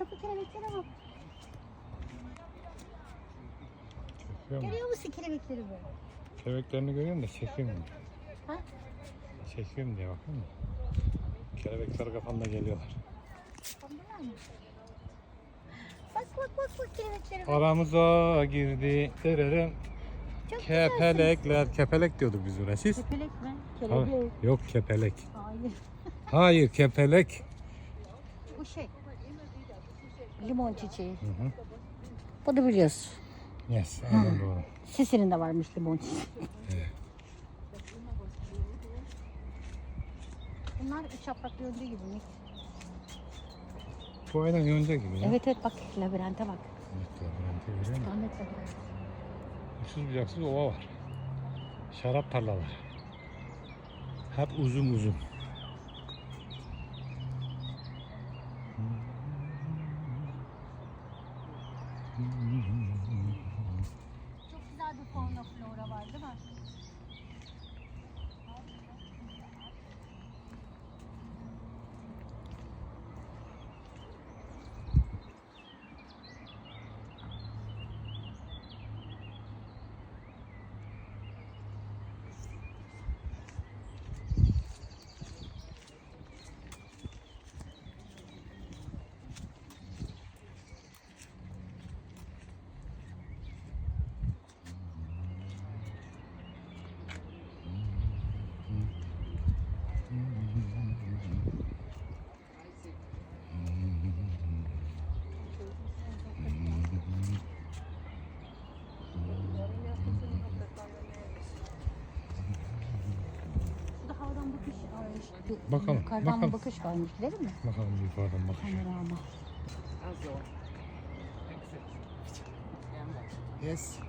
Mustafa kelebeklere bak. Çekiyor mu? Görüyor musun kelebekleri böyle? Kelebeklerini görüyorum da çekiyorum. Ha? Çekiyorum diye bakın mı? Kelebekler kafamda geliyorlar. Bunlar mı? Bak bak bak bak kelebeklere bak. Aramıza girdi. Dererem. Çok. Kepelekler. Kepelek diyorduk biz buna. Siz? Kepelek mi? Kelebek. Yok kepelek. Hayır. Hayır kepelek. Bu şey. Limon çiçeği. Hı hı. Bunu biliyorsun. Yes, aynen doğru. Sesinin de varmış limon çiçeği. Evet. Bunlar üç yapraklı öndü gibi mi? Bu aynen yonca gibi ya. Evet evet bak labirente bak. Evet, labirenti görüyor musun? Ahmet labirent. Uçsuz bucaksız ova var. Şarap tarlaları. Hep uzun uzun. Çok güzel bir fauna flora var Bakalım, Yukarıdan bakalım. bakış varmış. Gidelim mi? Bakalım yukarıdan bakış. Panorama. Yes.